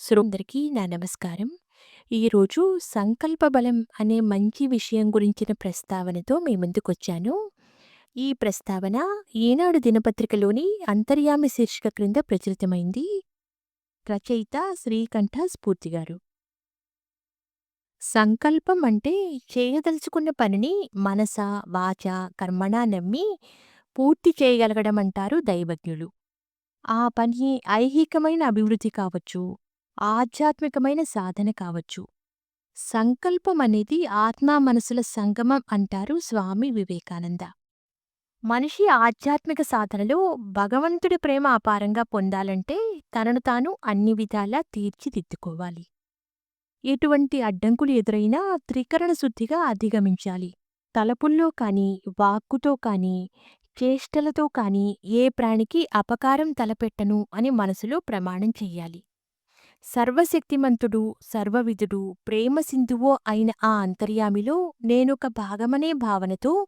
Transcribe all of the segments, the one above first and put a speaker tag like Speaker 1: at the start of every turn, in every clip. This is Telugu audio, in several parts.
Speaker 1: శ్రోందరికీ నా నమస్కారం. ఈరోజు సంకల్ప బలం అనే మంచి విషయం గురించిన ప్రస్తావనతో మీ ముందుకొచ్చాను. ఈ ప్రస్తావన ఈనాడు దినపత్రికలోని అంతర్యామి శీర్షిక క్రింద ప్రచురితమైంది. రచయిత శ్రీకంఠ స్ఫూర్తి గారు. సంకల్పం అంటే చేయదలుచుకున్న పనిని మనస, వాచ, కర్మణ నమ్మి పూర్తి చేయగలగడం అంటారు దైవజ్ఞులు. ఆ పని ఐహికమైన అభివృద్ధి కావచ్చు, ఆధ్యాత్మికమైన సాధన కావచ్చు. సంకల్పం అనేది ఆత్మా మనసుల సంగమం అంటారు స్వామి వివేకానంద. మనిషి ఆధ్యాత్మిక సాధనలో భగవంతుడి ప్రేమ అపారంగా పొందాలంటే తనను తాను అన్ని విధాలా తీర్చిదిద్దుకోవాలి. ఎటువంటి అడ్డంకులు ఎదురైనా త్రికరణ శుద్ధిగా అధిగమించాలి. తలపుల్లో కాని, వాక్కుతో కాని, చేష్టలతో కాని ఏ ప్రాణికి అపకారం తలపెట్టను అని మనసులో ప్రమాణం చెయ్యాలి. సర్వశక్తిమంతుడు, సర్వవిధుడు, ప్రేమసింధువో అయిన ఆ అంతర్యామిలో నేనొక భాగమనే భావనతో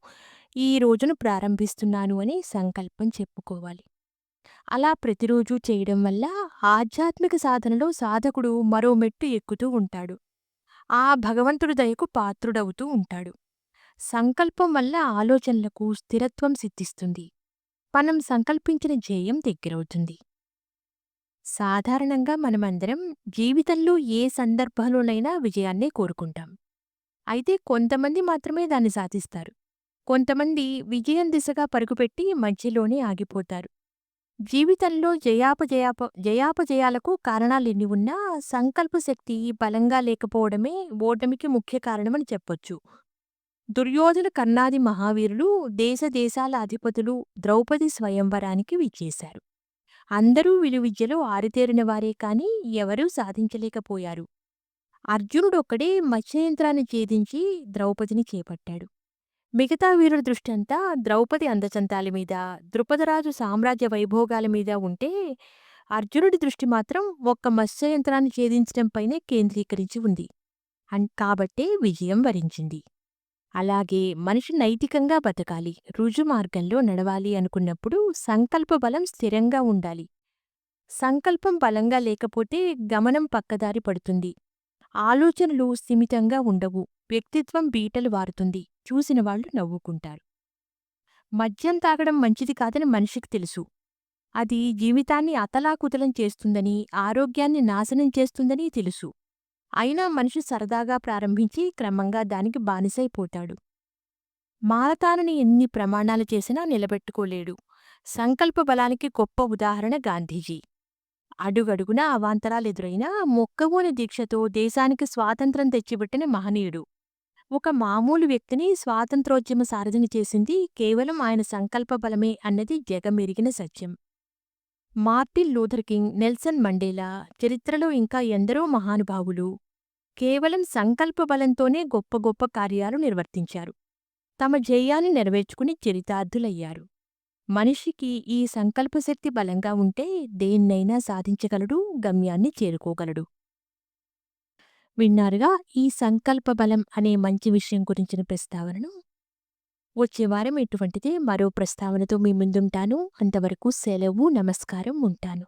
Speaker 1: ఈ రోజును ప్రారంభిస్తున్నాను అని సంకల్పం చెప్పుకోవాలి. అలా ప్రతిరోజూ చేయడం వల్ల ఆధ్యాత్మిక సాధనలో సాధకుడు మరో మెట్టు ఎక్కుతూ ఉంటాడు. ఆ భగవంతుడి దయకు పాత్రుడవుతూ ఉంటాడు. సంకల్పం వల్ల ఆలోచనలకు స్థిరత్వం సిద్ధిస్తుంది. మనం సంకల్పించిన ధ్యేయం దగ్గరవుతుంది. సాధారణంగా మనమందరం జీవితంలో ఏ సందర్భంలోనైనా విజయాన్నే కోరుకుంటాం. అయితే కొంతమంది మాత్రమే దాన్ని సాధిస్తారు. కొంతమంది విజయం దిశగా పరుగుపెట్టి మధ్యలోనే ఆగిపోతారు. జీవితంలో జయాపజయాప జయాపజయాలకు కారణాలెన్ని ఉన్నా సంకల్ప శక్తి బలంగా లేకపోవడమే ఓటమికి ముఖ్య కారణమని చెప్పొచ్చు. దుర్యోధన కర్ణాది మహావీరులు దేశదేశాల అధిపతులు ద్రౌపది స్వయంవరానికి విచ్చేశారు. అందరూ విలువిద్యలో ఆరితేరినవారే కాని ఎవరూ సాధించలేకపోయారు. అర్జునుడొక్కడే మత్స్యయంత్రాన్ని ఛేదించి ద్రౌపదిని చేపట్టాడు. మిగతా వీరుల దృష్టంతా ద్రౌపది అందచంతాల మీద, ద్రుపదరాజు సామ్రాజ్య వైభోగాల మీద ఉంటే అర్జునుడి దృష్టి మాత్రం ఒక్క మత్స్యయంత్రాన్ని ఛేదించడంపైనే కేంద్రీకరించి ఉంది. అండ్ కాబట్టే విజయం వరించింది. అలాగే మనిషి నైతికంగా బతకాలి, రుజుమార్గంలో నడవాలి అనుకున్నప్పుడు సంకల్ప బలం స్థిరంగా ఉండాలి. సంకల్పం బలంగా లేకపోతే గమనం పక్కదారి పడుతుంది. ఆలోచనలు స్థిమితంగా ఉండవు. వ్యక్తిత్వం బీటలు వారుతుంది. చూసినవాళ్ళు నవ్వుకుంటారు. మద్యం తాగడం మంచిది కాదని మనిషికి తెలుసు. అది జీవితాన్ని అతలాకుతలం చేస్తుందని, ఆరోగ్యాన్ని నాశనం చేస్తుందని తెలుసు. అయినా మనిషి సరదాగా ప్రారంభించి క్రమంగా దానికి బానిసైపోతాడు. మారతానని ఎన్ని ప్రమాణాలు చేసినా నిలబెట్టుకోలేడు. సంకల్ప బలానికి గొప్ప ఉదాహరణ గాంధీజీ. అడుగడుగునా అవాంతరాలెదురైనా మొక్కవోని దీక్షతో దేశానికి స్వాతంత్ర్యం తెచ్చిపెట్టిన మహనీయుడు. ఒక మామూలు వ్యక్తిని స్వాతంత్రోద్యమ సారథిని చేసింది కేవలం ఆయన సంకల్ప బలమే అన్నది జగమెరిగిన సత్యం. Martin Luther King, Nelson Mandela, చరిత్రలో ఇంకా ఎందరో మహానుభావులు కేవలం సంకల్ప బలంతోనే గొప్ప గొప్ప కార్యాలు నిర్వర్తించారు. తమ జయాన్ని నెరవేర్చుకుని చరితార్థులయ్యారు. మనిషికి ఈ సంకల్పశక్తి బలంగా ఉంటే దేన్నైనా సాధించగలడు, గమ్యాన్ని చేరుకోగలడు. విన్నారుగా ఈ సంకల్ప బలం అనే మంచి విషయం గురించిన ప్రస్తావనను. వచ్చే వారం ఇటువంటిదే మరో ప్రస్తావనతో మీ ముందుంటాను. అంతవరకు సెలవు, నమస్కారం, ఉంటాను.